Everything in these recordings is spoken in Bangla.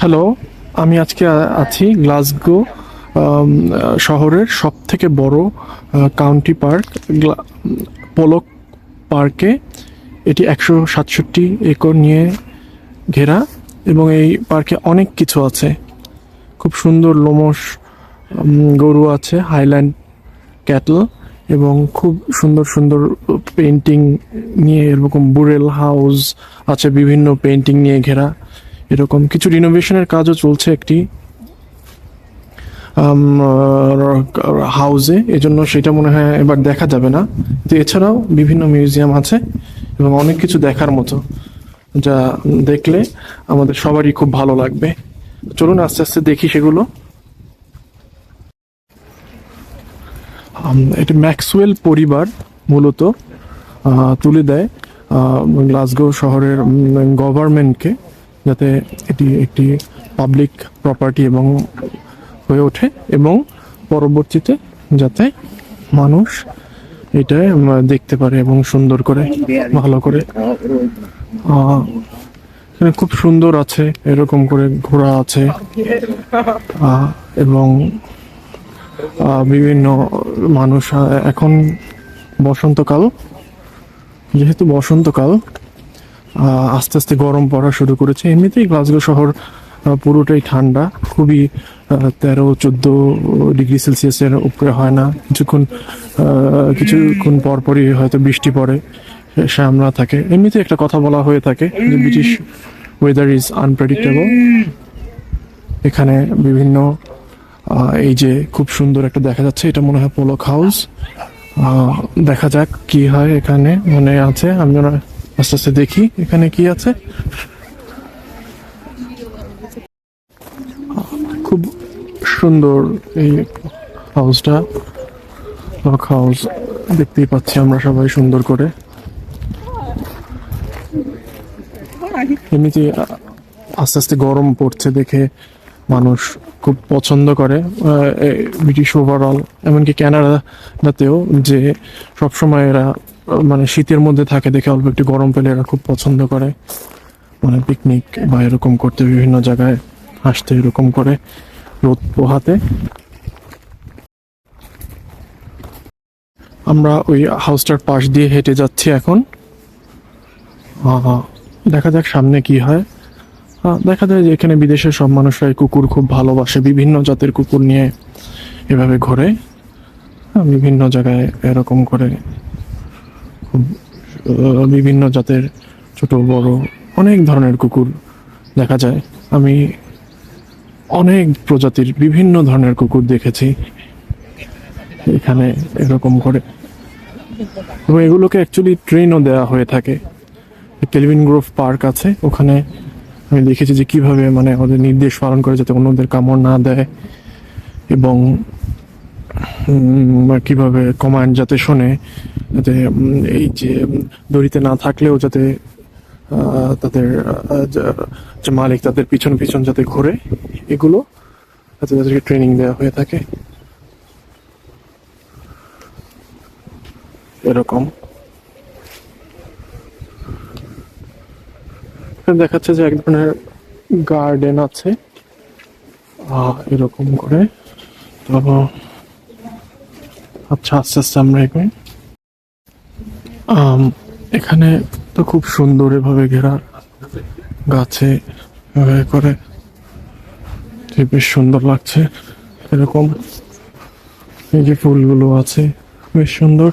হ্যালো, আমি আজকে আছি গ্লাসগো শহরের সব থেকে বড় কাউন্টি পার্ক পোলক পার্কে। এটি একশো সাতষট্টি একর নিয়ে ঘেরা এবং এই পার্কে অনেক কিছু আছে। খুব সুন্দর লোমস গরু আছে হাইল্যান্ড ক্যাটল এবং খুব সুন্দর সুন্দর পেন্টিং নিয়ে এরকম বুরেল হাউস আছে, বিভিন্ন পেন্টিং নিয়ে ঘেরা। এরকম কিছু রিনোভেশনের কাজও চলছে একটি হাউসে এজন্য সেটা মনে হয় এবার দেখা যাবে না। তো এছাড়াও বিভিন্ন মিউজিয়াম আছে এবং অনেক কিছু দেখার মতো, যা দেখলে আমাদের সবারই খুব ভালো লাগবে। চলুন আস্তে আস্তে দেখি সেগুলো। এটা ম্যাক্সওয়েল পরিবার মূলত তুলে দেয় গ্লাসগো শহরের গভর্নমেন্টকে যাতে এটি একটি পাবলিক প্রপার্টি এবং হয়ে ওঠে এবং পরবর্তীতে যাতে মানুষ এটা দেখতে পারে এবং সুন্দর করে, ভালো করে খুব সুন্দর আছে, এরকম করে ঘোড়া আছে এবং বিভিন্ন মানুষ এখন বসন্তকাল, যেহেতু বসন্তকাল আস্তে আস্তে গরম পড়া শুরু করেছে। এমনিতেই গ্লাসগো শহর পুরোটাই ঠান্ডা। খুবই তেরো, চোদ্দ ডিগ্রি সেলসিয়াসের উপরে হয় না। কিছুক্ষণ কিছুক্ষণ পর পরই হয়তো বৃষ্টি পড়ে শ্যামলা থাকে। এমনিতে একটা কথা বলা হয়ে থাকে যে ব্রিটিশ ওয়েদার ইজ আনপ্রেডিক্টেবল এখানে বিভিন্ন এই যে খুব সুন্দর একটা দেখা যাচ্ছে, এটা মনে হয় পোলক হাউস। দেখা যাক কি হয় এখানে, মনে আছে? আমি আস্তে আস্তে দেখি এখানে কি আছে। খুব সুন্দর এই হাউসটা পোলক হাউস দেখতেই পাচ্ছি আমরা সবাই সুন্দর করে। এমনিতে আস্তে আস্তে গরম পড়ছে দেখে মানুষ খুব পছন্দ করে। ব্রিটিশ ওভারঅল এমনকি ক্যানাডাতেও যে সবসময় এরা মানে শীতের মধ্যে থাকে দেখে অল্প একটু গরম পেলে এরা খুব পছন্দ করে। মানে পিকনিক বা এরকম করতে বিভিন্ন জায়গায় আসতে এরকম করে রোদ পোহাতে। আমরা ওই হাউসটার পাশ দিয়ে হেঁটে যাচ্ছি এখন। দেখা যাক সামনে কি হয়। দেখা যায় যে এখানে বিদেশের সব মানুষরাই কুকুর খুব ভালোবাসে, বিভিন্ন জাতের কুকুর নিয়ে এভাবে ঘোরে। বিভিন্ন জায়গায় এরকম করে বিভিন্ন জাতের ছোট, বড় অনেক ধরনের কুকুর দেখা যায়। আমি অনেক প্রজাতির বিভিন্ন ধরনের কুকুর দেখেছি এখানে এরকম করে। এবং এগুলোকে অ্যাকচুয়ালি ট্রেনও দেওয়া হয়ে থাকে। কেলভিন গ্রোভ পার্ক আছে। ওখানে আমি দেখেছি যে কীভাবে মানে ওদের নির্দেশ পালন করে যাতে অন্যদের কামড় না দেয়। এবং কীভাবে কমান্ড যাতে শোনে, যাতে এই যে দড়িতে না থাকলেও যাতে তাদের যে মালিক তাদের পিছন পিছন যাতে ঘোরে, এগুলো যাতে তাদেরকে ট্রেনিং দেওয়া হয়ে থাকে। এরকম। দেখাচ্ছে যে এক ধরনের গার্ডেন আছে। এরকম করে। তো আচ্ছা আস্তে আস্তে আমরা আম, এখানে তো খুব সুন্দর এভাবে ঘেরা গাছে করে। বেশ সুন্দর লাগছে এরকম এই যে ফুলগুলো আছে বেশ সুন্দর।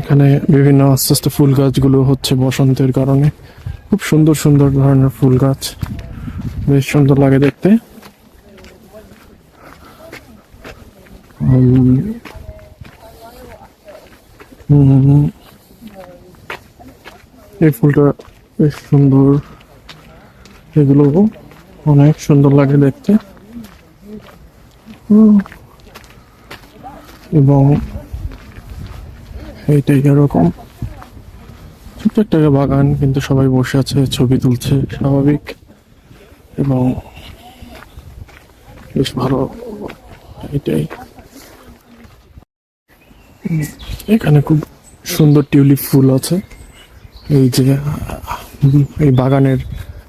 এখানে বিভিন্ন আস্তে আস্তে ফুল গাছগুলো হচ্ছে বসন্তের কারণে। খুব সুন্দর সুন্দর ধরনের ফুল গাছ। বেশ সুন্দর লাগে দেখতে। এই ফুলটা বেশ সুন্দর। এগুলো অনেক সুন্দর লাগে দেখতে। এবং এইটাই এরকম। একটা বাগান, কিন্তু সবাই বসে আছে, ছবি তুলছে, স্বাভাবিক। এবং বেশ ভালো। এটাই। এখানে খুব সুন্দর টিউলিপ ফুল আছে। এই যে, এই বাগানের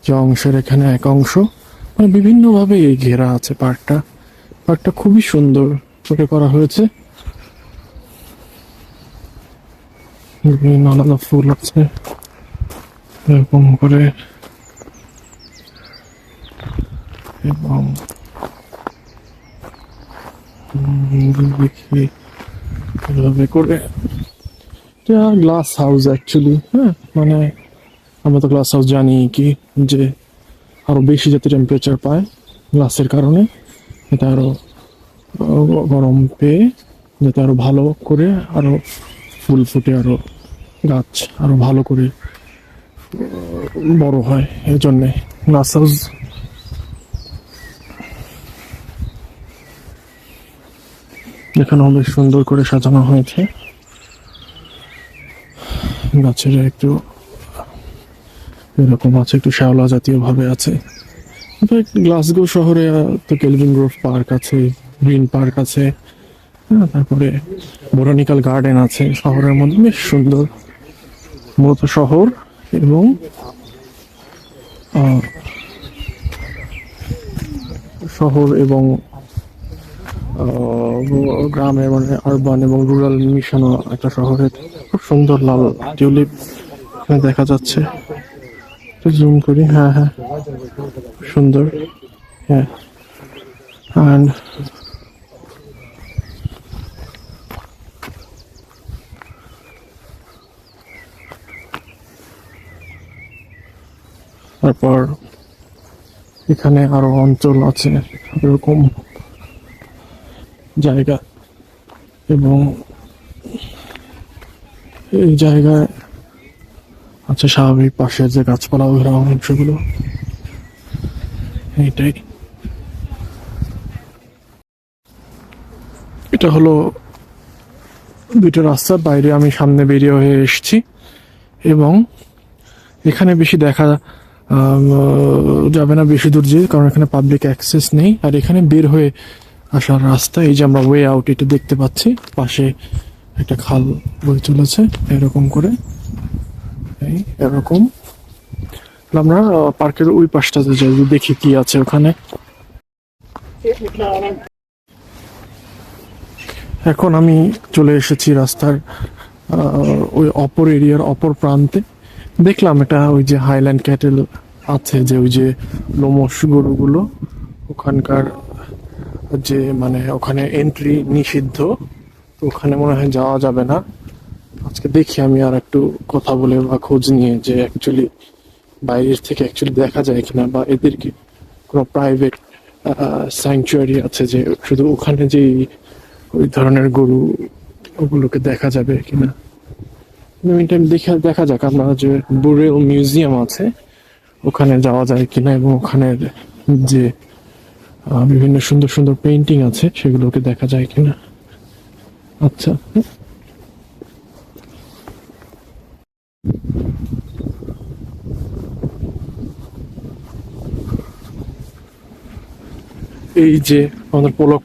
যে অংশের এখানে এক অংশ। মানে বিভিন্নভাবে এই ঘেরা আছে পার্কটা। পার্কটা খুবই সুন্দর। করে করা হয়েছে। বিভিন্ন আলাদা ফুল আছে। এরকম করে। এবং দেখি এভাবে করে। এটা গ্লাস হাউস অ্যাকচুয়ালি হ্যাঁ? মানে আমরা তো গ্লাস হাউস জানি কি যে আরও বেশি যাতে টেম্পারেচার পায় গ্লাসের কারণে। এটা আরও গরম পেয়ে যাতে আরও ভালো করে আরও ফুল ফুটে আরও গাছ আরও ভালো করে বড় হয় এই জন্যে গ্লাস হাউস এখানেও বেশ সুন্দর করে সাজানো হয়েছে। গাছের একটু এরকম আছে একটু শ্যাওলা জাতীয় ভাবে আছে গ্লাসগো শহরে তো কেলভিন গ্রোভ পার্ক আছে গ্রিন পার্ক আছে। হ্যাঁ, তারপরে বোটানিক্যাল গার্ডেন আছে শহরের মধ্যে বেশ সুন্দর। মূলত শহর এবং শহর এবং আহ, গ্রামে মানে আরবান এবং রুরাল মিশানো একটা শহরে। খুব সুন্দর লাল টিউলিপ এখানে দেখা যাচ্ছে। জুম করি হ্যাঁ হ্যাঁ। সুন্দর হ্যাঁ। অ্যান্ড তারপর এখানে আরও অঞ্চল আছে, এরকম জায়গা। এবং এই জায়গায় আছে স্বাভাবিক পাশের যে গাছপালা ঘেরা অংশগুলো এইটাই। এটা হলো দুইটা রাস্তার বাইরে আমি সামনে বেরিয়ে হয়ে এসেছি। এবং এখানে বেশি দেখা যাবে না বেশি দূর যে, কারণ এখানে পাবলিক অ্যাক্সেস নেই। আর এখানে বের হয়ে আসার রাস্তা, এই যে আমরা ওয়ে আউট এটা দেখতে পাচ্ছি। পাশে একটা খাল বয়ে চলেছে, এরকম করে। এই এরকম। আমরা পার্কের ওই পাশটাতে যাই দেখি কি আছে ওখানে। এখন আমি চলে এসেছি রাস্তার ওই অপর এরিয়ার অপর প্রান্তে। দেখলাম এটা ওই যে হাইল্যান্ড ক্যাটেল আছে, যে ওই যে লোমস গরুগুলো, ওখানকার যে মানে ওখানে এন্ট্রি নিষিদ্ধ, তো ওখানে মনে হয় যাওয়া যাবে না। আজকে দেখি আমি আর একটু কথা বলে বা খোঁজ নিয়ে যে অ্যাকচুয়ালি বাইরের থেকে অ্যাকচুয়ালি দেখা যায় কিনা বা এদেরকে কোনো প্রাইভেট স্যাংচুয়ারি আছে যে শুধু ওখানে যে ওই ধরনের গরু ওগুলোকে দেখা যাবে কিনা। টাইম দেখা দেখা যাক আপনারা যে বুরেল মিউজিয়াম আছে, ওখানে যাওয়া যায় কিনা এবং ওখানের যে বিভিন্ন সুন্দর সুন্দর পেন্টিং আছে, সেগুলোকে দেখা যায় কিনা। আচ্ছা। এই যে আমাদের পোলক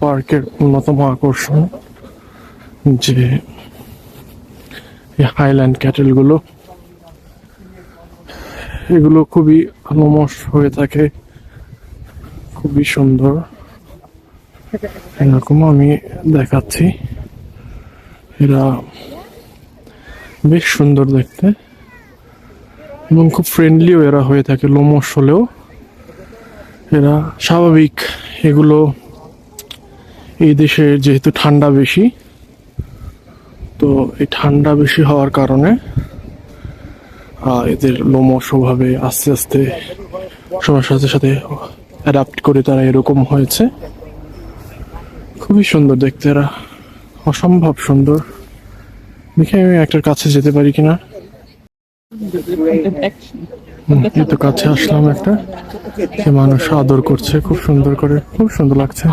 পার্কের অন্যতম আকর্ষণ, যে হাইল্যান্ড ক্যাটেলগুলো, এগুলো খুবই লোমশ হয়ে থাকে, খুবই সুন্দর। এরকম আমি দেখাচ্ছি। এরা বেশ সুন্দর দেখতে। এবং খুব ফ্রেন্ডলিও এরা হয়ে থাকে লোমস হলেও। এরা স্বাভাবিক, এগুলো এই দেশে যেহেতু ঠান্ডা বেশি তো এই ঠান্ডা বেশি হওয়ার কারণে এদের লোমশ স্বভাবে আস্তে আস্তে সময়ের সাথে সাথে অ্যাডাপ্ট করে তারা এরকম হয়েছে। খুবই সুন্দর দেখতে এরা। অসম্ভব সুন্দর। দেখে আমি একটার কাছে যেতে পারি কিনা? এই কাছে আসলাম একটা। সে মানুষ আদর করছে, খুব সুন্দর করে, খুব সুন্দর লাগছে।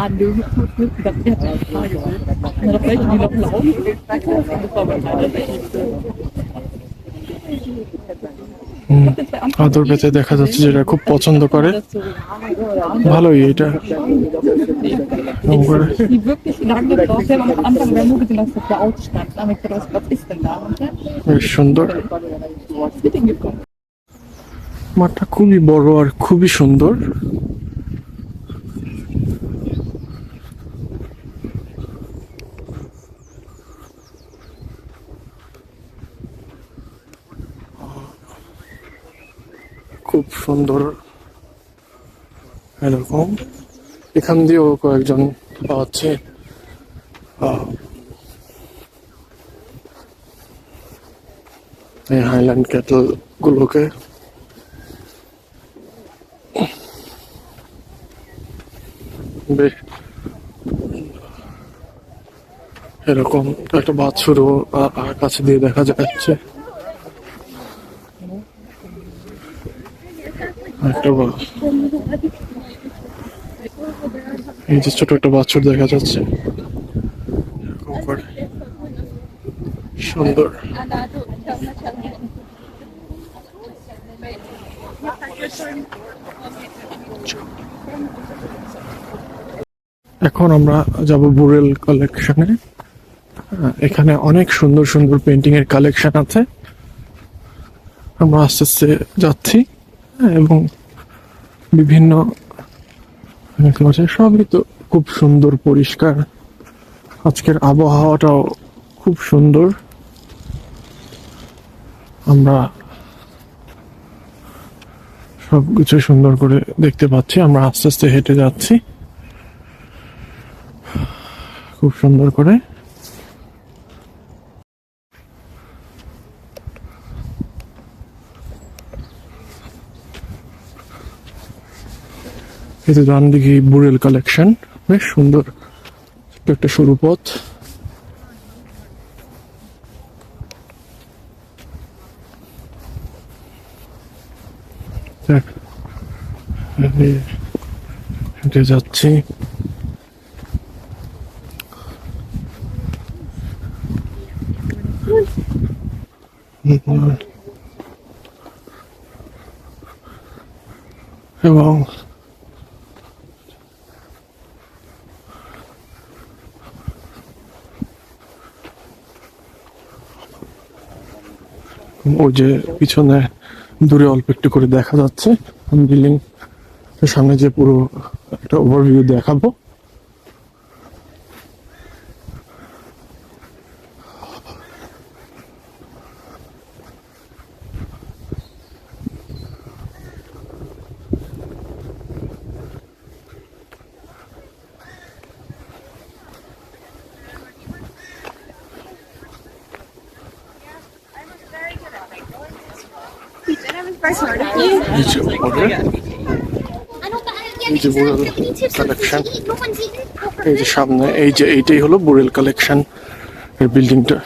আদর পেতে দেখা যাচ্ছে যেটা খুব পছন্দ করে। ভালোই এটা। বেশ সুন্দর। মাঠটা খুবই বড় আর খুবই সুন্দর। খুব সুন্দর। এরকম। এখান দিয়েও কয়েকজন আহ, এই হাইল্যান্ড ক্যাটল গুলোকে বেশ। এরকম একটা বাছুরও কাছে দিয়ে দেখা যাচ্ছে। একটা এই যে ছোট একটা বাছুর দেখা যাচ্ছে। এরকম করে। সুন্দর। এখন আমরা যাব বুরেল কালেকশনে এখানে অনেক সুন্দর সুন্দর পেন্টিং এর কালেকশন আছে। আমরা আস্তে আস্তে যাচ্ছি হ্যাঁ, এবং বিভিন্ন সবই তো খুব সুন্দর পরিষ্কার। আজকের আবহাওয়াটাও খুব সুন্দর। আমরা সবকিছু সুন্দর করে দেখতে পাচ্ছি। আমরা আস্তে আস্তে হেঁটে যাচ্ছি। খুব সুন্দর করে। ডান দিকে বুড়েল কালেকশন বেশ সুন্দর একটা সরু পথ। যাচ্ছি। এবং ওই যে পিছনে দূরে অল্প একটু করে দেখা যাচ্ছে। বিল্ডিং সামনে যে পুরো একটা ওভারভিউ দেখাবো। এই যে কালেকশন এই যে সামনে, এই যে এইটাই হলো বুড়েল কালেকশন এর বিল্ডিংটা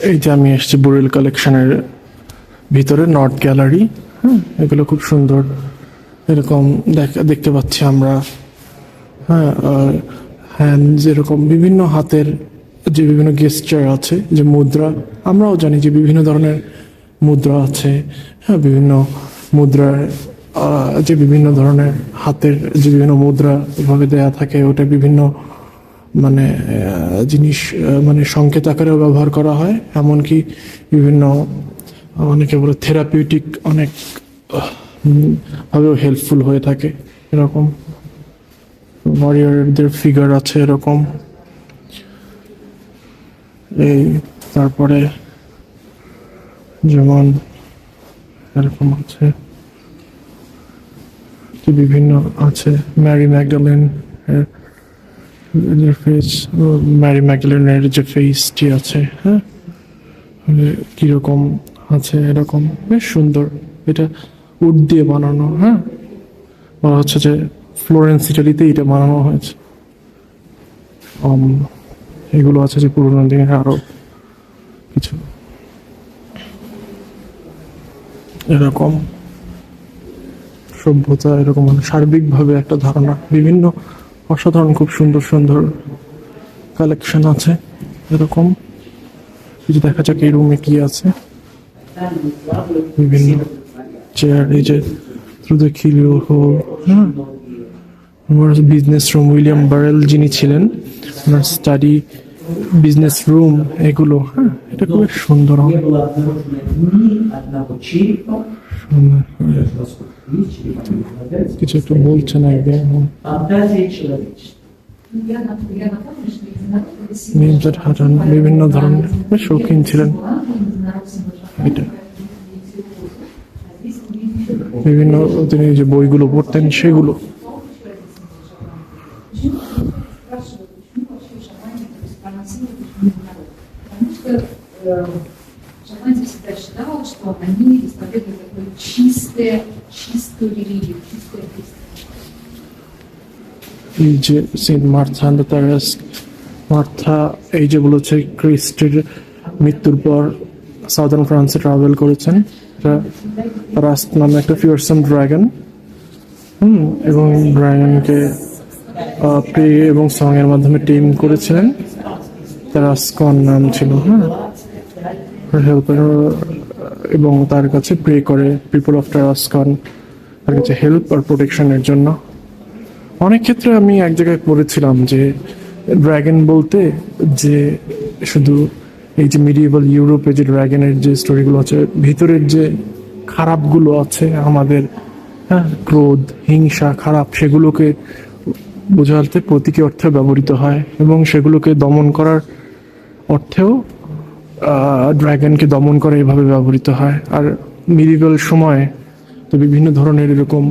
এই যে আমি এসেছি বুড়েল কালেকশনের ভিতরে নর্থ গ্যালারি হ্যাঁ এগুলো খুব সুন্দর। এরকম দেখ- দেখতে পাচ্ছি আমরা। হ্যাঁ হ্যান্ড যেরকম, বিভিন্ন হাতের যে বিভিন্ন গেস্টার আছে, যে মুদ্রা, আমরাও জানি যে বিভিন্ন ধরনের মুদ্রা আছে হ্যাঁ বিভিন্ন মুদ্রার যে বিভিন্ন ধরনের হাতের যে বিভিন্ন মুদ্রা এভাবে দেয়া থাকে, ওটা বিভিন্ন মানে জিনিস মানে সংকেত আকারেও ব্যবহার করা হয়। এমনকি বিভিন্ন অনেকে বলে থেরাপিউটিক অনেক ভাবেও হেল্পফুল হয়ে থাকে, এরকম। ওয়ারিয়ারদের ফিগার আছে এরকম। এই তারপরে যেমন এরকম আছে যে বিভিন্ন আছে ম্যারি ম্যাগডালেন যে ফেস ম্যারি ম্যাগডালেনের যে ফেসটি আছে হ্যাঁ মানে কীরকম আছে এরকম বেশ সুন্দর। এটা উড দিয়ে বানানো হ্যাঁ বলা হচ্ছে যে ফ্লোরেন্স ইটালিতে এটা বানানো হয়েছে। Um, এগুলো আছে যে পুরোনো দিনের আরও কিছু। এরকম সভ্যতা, এরকম মানে সার্বিকভাবে একটা ধারণা। বিভিন্ন অসাধারণ, খুব সুন্দর সুন্দর কালেকশন আছে এরকম। কিছু দেখা যাক এই রুমে কি আছে। বিভিন্ন চেয়ার এই যে থ্রু দ্য হোল হ্যাঁ। বিজনেস রুম উইলিয়াম বারেল যিনি ছিলেন, ওনার স্টাডি বিজনেস রুম এগুলো হ্যাঁ এটা খুবই সুন্দর কিছু একটু বলছেন একদম হ্যাঁ। নিমজাদ বিভিন্ন ধরনের শৌখিন ছিলেন। এটা। বিভিন্ন, তিনি যে বইগুলো পড়তেন, সেগুলো। Потому что э, шаманизм всегда считал, что они исповедуют такую чистое, чистую религию, чистое христианство. এই যে saint Martha and Taras Martha এই যে বলেছে খ্রিস্টের মৃত্যুর পর সাউদার্ন ফ্রান্সে ট্রাভেল করেছেন এটা রাস্ট নামে একটা ফিয়ারসাম ড্রাগন হুম এবং ড্রাগনকে প্রে এবং সং এর মাধ্যমে টিম করেছিলেন তারাসকন নাম ছিল হ্যাঁ? হেল্পার এবং তার কাছে প্রে করে পিপল অফ টারাসকন তার কাছে হেল্প আর প্রোটেকশনের জন্য। অনেক ক্ষেত্রে আমি এক জায়গায় পড়েছিলাম যে ড্রাগন বলতে যে শুধু এই যে মিডিয়েবল ইউরোপে যে ড্রাগনের যে স্টোরিগুলো আছে, ভিতরের যে খারাপগুলো আছে আমাদের হ্যাঁ? ক্রোধ, হিংসা, খারাপ, সেগুলোকে বোঝাতে প্রতীকী অর্থে ব্যবহৃত হয় এবং সেগুলোকে দমন করার অর্থেও ড্রাগনকে দমন করে এভাবে ব্যবহৃত হয়। আর মিডিয়েবল সময়ে তো বিভিন্ন ধরনের এরকম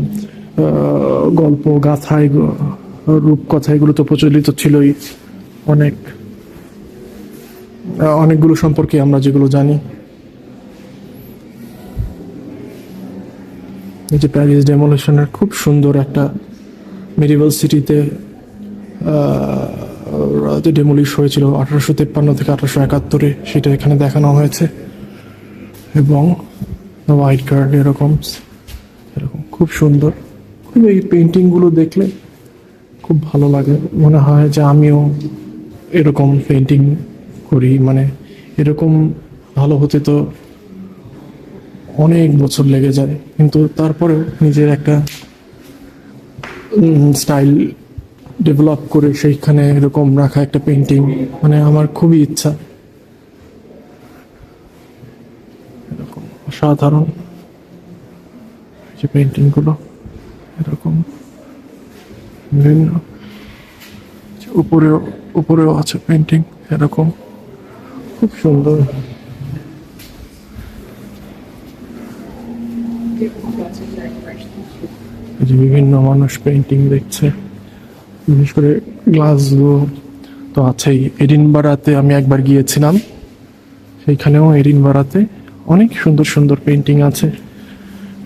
গল্প, গাথা রূপকথা এগুলো তো প্রচলিত ছিলই। অনেক অনেকগুলো সম্পর্কে আমরা যেগুলো জানি। যে প্যারিস ডেমোলেশনের খুব সুন্দর একটা মেডিভেল সিটিতে ডেমোলিশ হয়েছিল আঠারোশো তেপ্পান্ন থেকে আঠারোশো একাত্তরে, সেটা এখানে দেখানো হয়েছে। এবং হোয়াইট কার্ড এরকম এরকম খুব সুন্দর। এই পেন্টিংগুলো দেখলে খুব ভালো লাগে। মনে হয় যে আমিও এরকম পেন্টিং করি। মানে এরকম ভালো হতে তো অনেক বছর লেগে যায়। কিন্তু তারপরেও নিজের একটা স্টাইল ডেভেলপ করে সেইখানে এরকম রাখা একটা পেন্টিং মানে আমার খুবই ইচ্ছা। এরকম অসাধারণ যে পেন্টিংগুলো এরকম বিভিন্ন উপরেও উপরেও আছে পেন্টিং এরকম খুব সুন্দর। বিভিন্ন মানুষ পেন্টিং দেখছে। বিশেষ করে গ্লাসগো, তো আছেই এডিনবারাতে আমি একবার গিয়েছিলাম। সেইখানেও এডিন এডিনবারাতে অনেক সুন্দর সুন্দর পেন্টিং আছে।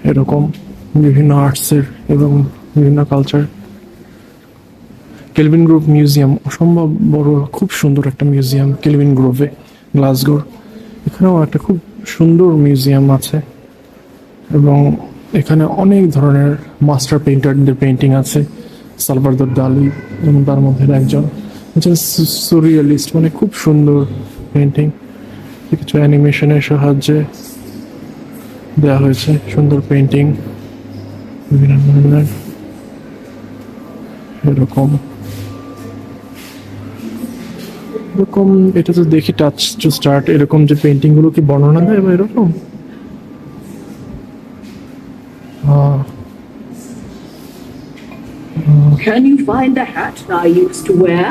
এরকম বিভিন্ন আর্টসের এবং বিভিন্ন কালচার কেলভিন গ্রুভ মিউজিয়াম অসম্ভব বড়, খুব সুন্দর একটা মিউজিয়াম কেলভিন গ্রোভে গ্লাসগোর এখানেও একটা খুব সুন্দর মিউজিয়াম আছে। এবং এখানে অনেক ধরনের মাস্টার পেইন্টারদের পেন্টিং আছে। সালভারদর ডালি এবং তার মধ্যে একজন। সুরিয়ালিস্ট মানে খুব সুন্দর পেন্টিং কিছু অ্যানিমেশনের সাহায্যে দেওয়া হয়েছে, সুন্দর পেন্টিং বিভিন্ন ধরনের। এরকম। এরকম, এটা তো দেখি টাচ টু স্টার্ট এরকম যে পেন্টিংগুলো কি বর্ণনা দেয় বা এরকম? Can you find the hat I used to wear?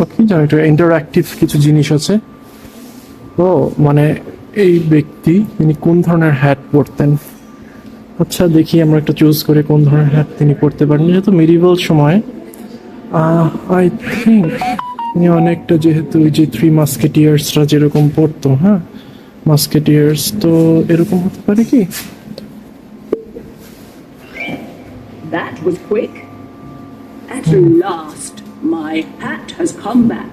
ও কি জানি এটা ইন্টারঅ্যাক্টিভ কিছু জিনিস আছে? ও মানে এই ব্যক্তি, তিনি কোন ধরনের হ্যাট পরতেন? আচ্ছা দেখি আমরা একটা চুজ করে কোন ধরনের হ্যাট তিনি পরতে পারেন। যেহেতু মিডিভাল সময় আই থিঙ্ক তিনি অনেকটা যেহেতু ওই যে থ্রি মাস্কেটিয়ার্সরা যেরকম পড়তো হ্যাঁ? মাস্কেটিয়ার্স তো এরকম হতে পারে কি? That was quick. At last, my hat has come back.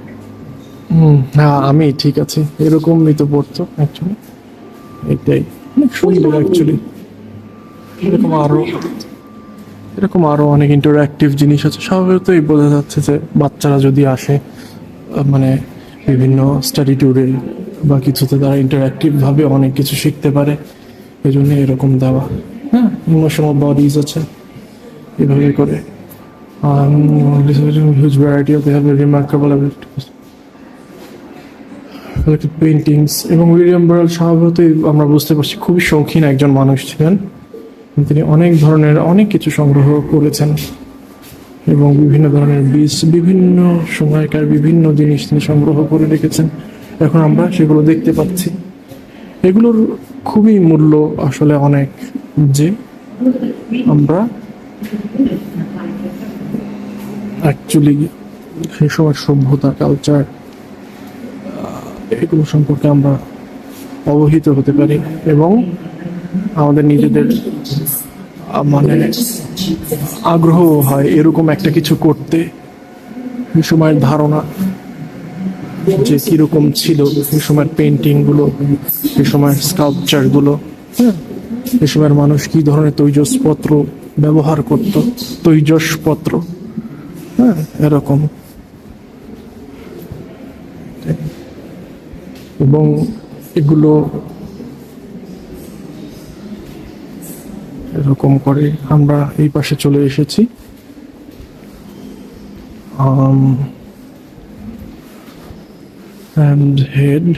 হুম হ্যাঁ আমি ঠিক আছে। এরকমই তো পড়তো অ্যাকচুয়ালি এটাই অনেক সুন্দর অ্যাকচুয়ালি এরকম আরও এরকম আরও অনেক ইন্টারঅ্যাক্টিভ জিনিস আছে। স্বাভাবিকতই বোঝা যাচ্ছে যে বাচ্চারা যদি আসে মানে বিভিন্ন স্টাডি ট্যুরে বা কিছুতে তারা ইন্টারাক্টিভভাবে অনেক কিছু শিখতে পারে। এই জন্য এরকম দেওয়া। হ্যাঁ অন্য ইমোশনাল বডিজ আছে। এভাবে করে। Huge variety of have remarkable paintings এবং উইলিয়াম স্বভাবতই আমরা বুঝতে পারছি খুবই শৌখিন একজন মানুষ ছিলেন। তিনি অনেক ধরনের, অনেক কিছু সংগ্রহ করেছেন এবং বিভিন্ন ধরনের বীজ, বিভিন্ন সময়কার বিভিন্ন জিনিস তিনি সংগ্রহ করে রেখেছেন। এখন আমরা সেগুলো দেখতে পাচ্ছি। এগুলোর খুবই মূল্য আসলে অনেক যে আমরা অ্যাকচুয়ালি সেই সময় সভ্যতা কালচার এগুলো সম্পর্কে আমরা অবহিত হতে পারি এবং আমাদের নিজেদের মানে আগ্রহ হয় এরকম একটা কিছু করতে। সেই সময়ের ধারণা যে কীরকম ছিল সেই সময়ের পেন্টিংগুলো সেই সময়ের স্কাল্পচারগুলো হ্যাঁ? সেই সময়ের মানুষ কি ধরনের তৈজসপত্র ব্যবহার করত, তৈজসপত্র। হ্যাঁ এরকম। এবং এগুলো এরকম করে আমরা এই পাশে চলে এসেছি। and head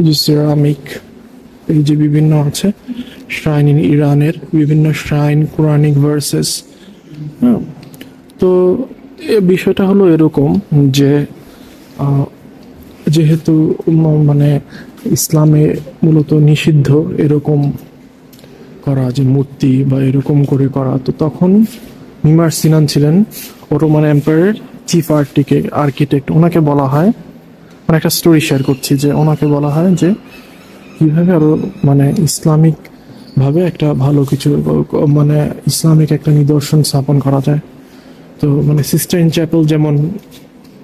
যে সেরামিক এই যে বিভিন্ন আছে শ্রাইন ইন ইরানের বিভিন্ন শ্রাইন কোরআনিক ভার্সেস তো এ বিষয়টা হলো এরকম যে যেহেতু মানে ইসলামে মূলত নিষিদ্ধ এরকম করা যে মূর্তি বা এরকম করে করা, তো তখন মিমার সিনান ছিলেন ওটোমান এম্পায়ারের চিফ আর্টিকে, আর্কিটেক্ট। ওনাকে বলা হয় মানে একটা স্টোরি শেয়ার করছি যে ওনাকে বলা হয় যে কীভাবে আরও মানে ইসলামিক ভাবে একটা ভালো কিছু মানে ইসলামিক একটা নিদর্শন স্থাপন করা যায়। তো মানে সিস্টাইন চ্যাপেল যেমন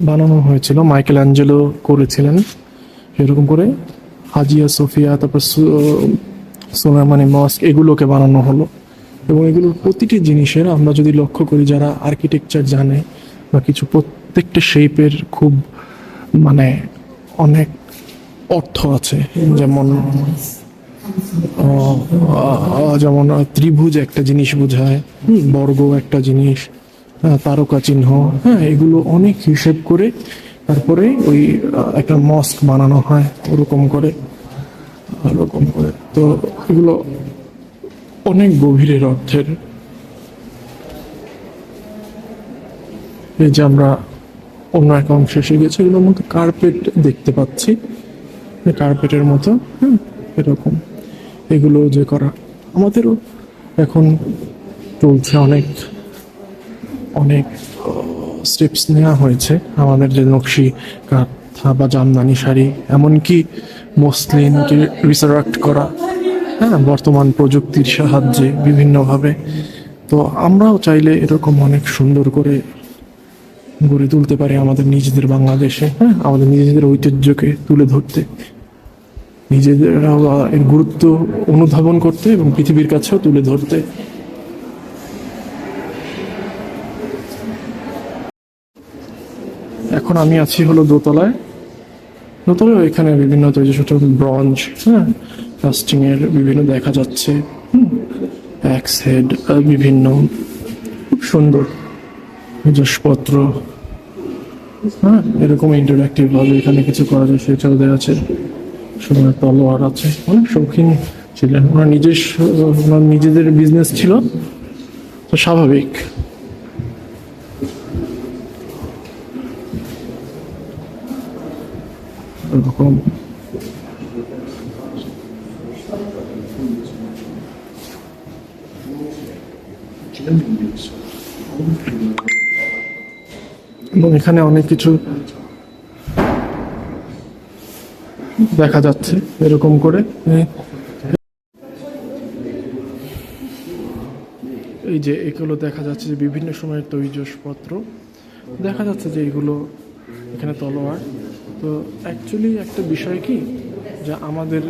বানানো হয়েছিল মাইকেল অ্যাঞ্জেলো করেছিলেন, এরকম করে হাজিয়া সোফিয়া, তারপর সোনামানি মস্ক এগুলোকে বানানো হলো। এবং এগুলোর প্রতিটি জিনিসের আমরা যদি লক্ষ্য করি, যারা আর্কিটেকচার জানে বা কিছু প্রত্যেকটা শেপের খুব মানে অনেক অর্থ আছে। যেমন যেমন ত্রিভুজ একটা জিনিস বোঝায় বর্গ একটা জিনিস তারকা চিহ্ন হ্যাঁ এগুলো অনেক হিসেব করে তারপরে ওই একটা মস্ক বানানো হয় ওরকম করে। ওরকম করে। তো এগুলো অনেক গভীরের অর্থের। এই যে আমরা অন্য এক অংশে এসে গেছি এগুলোর মধ্যে কার্পেট দেখতে পাচ্ছি। কার্পেটের মতো হ্যাঁ এরকম। এগুলো যে করা। আমাদেরও এখন চলছে অনেক অনেক স্টেপস নেওয়া হয়েছে। আমাদের যে নকশি, কাঁথা বা জামদানি শাড়ি, এমনকি মসলিনকে রিসারাক্ট করা হ্যাঁ বর্তমান প্রযুক্তির সাহায্যে বিভিন্নভাবে। তো আমরাও চাইলে এরকম অনেক সুন্দর করে গড়ে তুলতে পারি আমাদের নিজেদের বাংলাদেশে হ্যাঁ আমাদের নিজেদের ঐতিহ্যকে তুলে ধরতে। নিজেদেরাও এর গুরুত্ব অনুধাবন করতে এবং পৃথিবীর কাছেও তুলে ধরতে। এখন আমি আছি হলো দোতলায়। দোতলায় এখানে বিভিন্ন তৈরি ছোট ব্রঞ্জ হ্যাঁ কাস্টিং এর বিভিন্ন দেখা যাচ্ছে। হেড বিভিন্ন খুব সুন্দর নিজস্পত্র হ্যাঁ এরকম ইন্টারাক্টিভ ভাবে এখানে কিছু করা যায়, সেটাও দেওয়া আছে। সুন্দর তলোয়ার আছে। অনেক শৌখিন ছিলেন। ওনার নিজস্ব ওনার নিজেদের বিজনেস ছিল। তো স্বাভাবিক। এরকম। এবং এখানে অনেক কিছু দেখা যাচ্ছে এরকম করে। এই যে এগুলো দেখা যাচ্ছে যে বিভিন্ন সময়ের তৈজসপত্র। দেখা যাচ্ছে যে এগুলো এখানে তলোয়ার। তো অ্যাকচুয়ালি একটা বিষয় কি, যে আমাদের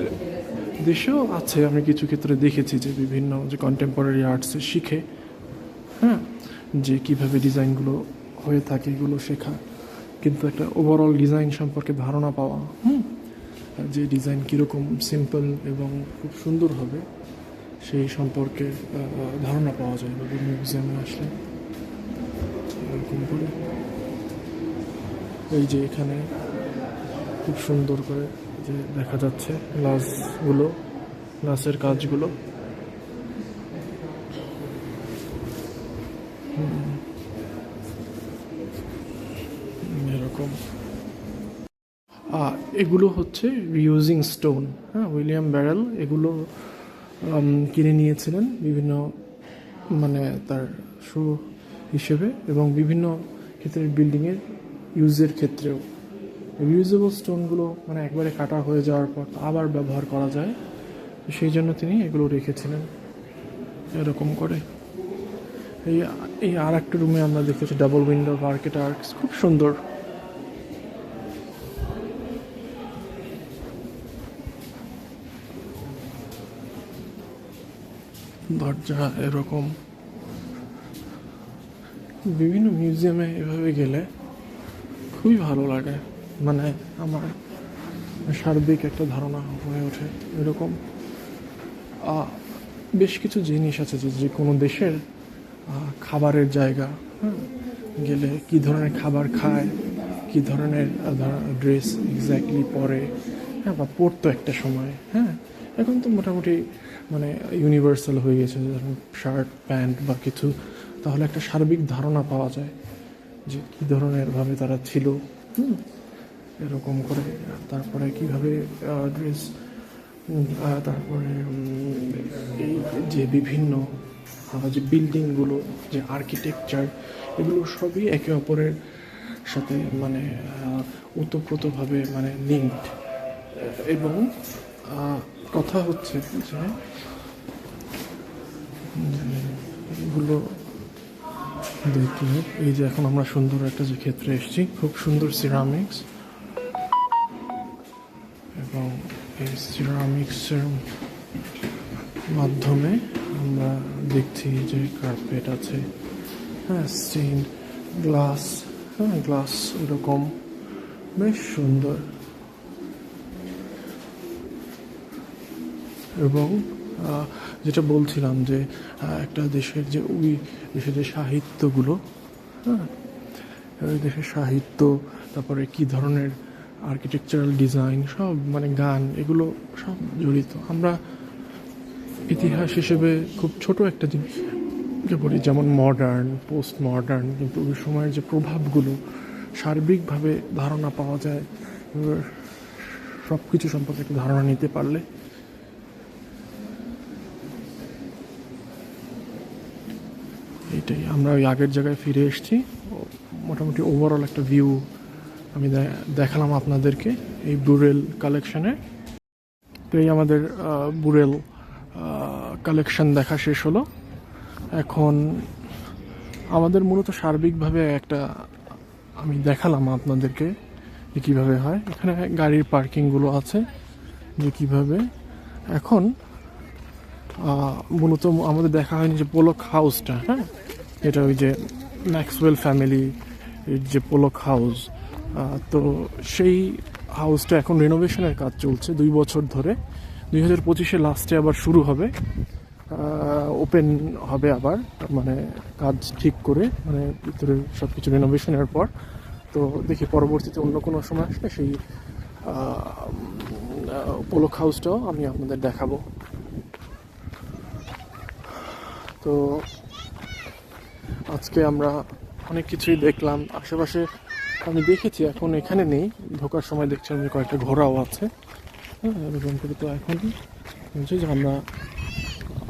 দেশেও আছে, আমি কিছু ক্ষেত্রে দেখেছি যে বিভিন্ন যে কন্টেম্পোরারি আর্টসে শিখে হ্যাঁ যে কীভাবে ডিজাইনগুলো হয়ে থাকে, এগুলো শেখা। কিন্তু একটা ওভারঅল ডিজাইন সম্পর্কে ধারণা পাওয়া, হুম যে ডিজাইন কীরকম সিম্পল এবং খুব সুন্দর হবে, সেই সম্পর্কে ধারণা পাওয়া যায় বা মিউজিয়ামে আসলে এরকম করে। এই যে এখানে খুব সুন্দর করে যে দেখা যাচ্ছে গ্লাসগুলো গ্লাসের কাজগুলো। এরকম। এগুলো হচ্ছে রিউজিং স্টোন হ্যাঁ উইলিয়াম ব্যারেল এগুলো কিনে নিয়েছিলেন বিভিন্ন মানে তার শো হিসেবে এবং বিভিন্ন ক্ষেত্রে বিল্ডিংয়ের ইউজের ক্ষেত্রেও। রিউজেবল স্টোনগুলো মানে একবারে কাটা হয়ে যাওয়ার পর আবার ব্যবহার করা যায়, সেই জন্য তিনি এগুলো রেখেছিলেন এরকম করে। এই এই আর একটা রুমে আমরা দেখতেছি ডাবল উইন্ডো মার্কেট আর্কস খুব সুন্দর। দরজা এরকম। বিভিন্ন মিউজিয়ামে এভাবে গেলে খুবই ভালো লাগে। মানে আমার সার্বিক একটা ধারণা হয়ে ওঠে এরকম। বেশ কিছু জিনিস আছে যে যে কোনো দেশের খাবারের জায়গা হ্যাঁ গেলে কি ধরনের খাবার খায়, কি ধরনের ড্রেস এক্স্যাক্টলি পরে হ্যাঁ বা পরতো একটা সময় হ্যাঁ। এখন তো মোটামুটি মানে ইউনিভার্সাল হয়ে গেছে ধরুন শার্ট প্যান্ট বা কিছু, তাহলে একটা সার্বিক ধারণা পাওয়া যায় যে কী ধরনেরভাবে তারা ছিল। এরকম করে। তারপরে কীভাবে ড্রেস তারপরে এই যে বিভিন্ন যে বিল্ডিংগুলো যে আর্কিটেকচার এগুলো সবই একে অপরের সাথে মানে ওতপ্রোতভাবে মানে লিঙ্কড এবং কথা হচ্ছে। যে এগুলো দেখলে এই যে এখন আমরা সুন্দর একটা যে ক্ষেত্রে এসেছি, খুব সুন্দর সিরামিক্স এবং এই সিরামিক্সের মাধ্যমে আমরা দেখছি যে কার্পেট আছে। হ্যাঁ স্টিন গ্লাস হ্যাঁ গ্লাস এরকম। বেশ সুন্দর। এবং যেটা বলছিলাম যে একটা দেশের যে ওই দেশের যে সাহিত্যগুলো হ্যাঁ ওই দেশের সাহিত্য, তারপরে কি ধরনের আর্কিটেকচারাল ডিজাইন সব মানে গান, এগুলো সব জড়িত। আমরা ইতিহাস হিসেবে খুব ছোট একটা জিনিস বলি, যেমন মডার্ন পোস্ট মডার্ন কিন্তু ওই সময়ের যে প্রভাবগুলো, সার্বিকভাবে ধারণা পাওয়া যায় সব কিছু সম্পর্কে একটা ধারণা নিতে পারলে এইটাই আমরা ওই আগের জায়গায় ফিরে এসেছি। মোটামুটি ওভারঅল একটা ভিউ আমি দেখালাম আপনাদেরকে এই বুরেল কালেকশনে তো এই আমাদের বুরেল কালেকশন দেখা শেষ হলো। এখন আমাদের মূলত সার্বিকভাবে একটা, আমি দেখালাম আপনাদেরকে যে কীভাবে হয়। এখানে গাড়ির পার্কিংগুলো আছে যে কীভাবে। এখন মূলত আমাদের দেখা হয়নি যে পোলক হাউসটা হ্যাঁ? এটা ওই যে ম্যাক্সওয়েল ফ্যামিলি যে পোলক হাউস তো সেই হাউসটা এখন রিনোভেশনের কাজ চলছে দুই বছর ধরে। দুই হাজার পঁচিশে লাস্টে আবার শুরু হবে ওপেন হবে আবার মানে কাজ ঠিক করে মানে ভিতরে সব কিছু রিনোভেশনের পর। তো দেখি পরবর্তীতে অন্য কোনো সময় আসলে সেই পোলক হাউসটাও আমি আপনাদের দেখাবো। তো আজকে আমরা অনেক কিছুই দেখলাম। আশেপাশে আমি দেখেছি, এখন এখানে নেই। ঢোকার সময় দেখছিলাম যে কয়েকটা ঘোড়াও আছে। হ্যাঁ এরকম করে তো এখন হচ্ছে যে আমরা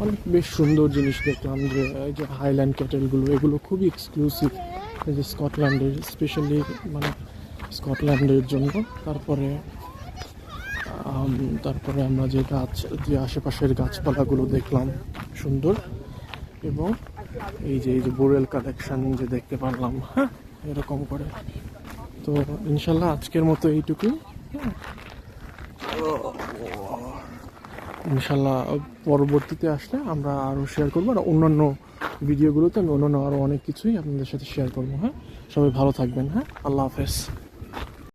অনেক বেশ সুন্দর জিনিস দেখলাম যে, এই যে হাইল্যান্ড ক্যাটেলগুলো, এগুলো খুবই এক্সক্লুসিভ এই যে স্কটল্যান্ডের, স্পেশালি মানে স্কটল্যান্ডের জন্য। তারপরে তারপরে আমরা যে গাছ যে আশেপাশের গাছপালাগুলো দেখলাম, সুন্দর। এবং এই যে এই যে বোরেল কালেকশন যে দেখতে পারলাম হ্যাঁ এরকম করে। তো ইনশাল্লাহ আজকের মতো এইটুকুই। ইনশাল্লাহ পরবর্তীতে আসলে আমরা আরও শেয়ার করব। আর অন্যান্য ভিডিওগুলোতে আমি অন্যান্য আরও অনেক কিছুই আপনাদের সাথে শেয়ার করব হ্যাঁ। সবাই ভালো থাকবেন হ্যাঁ। আল্লাহ হাফেজ।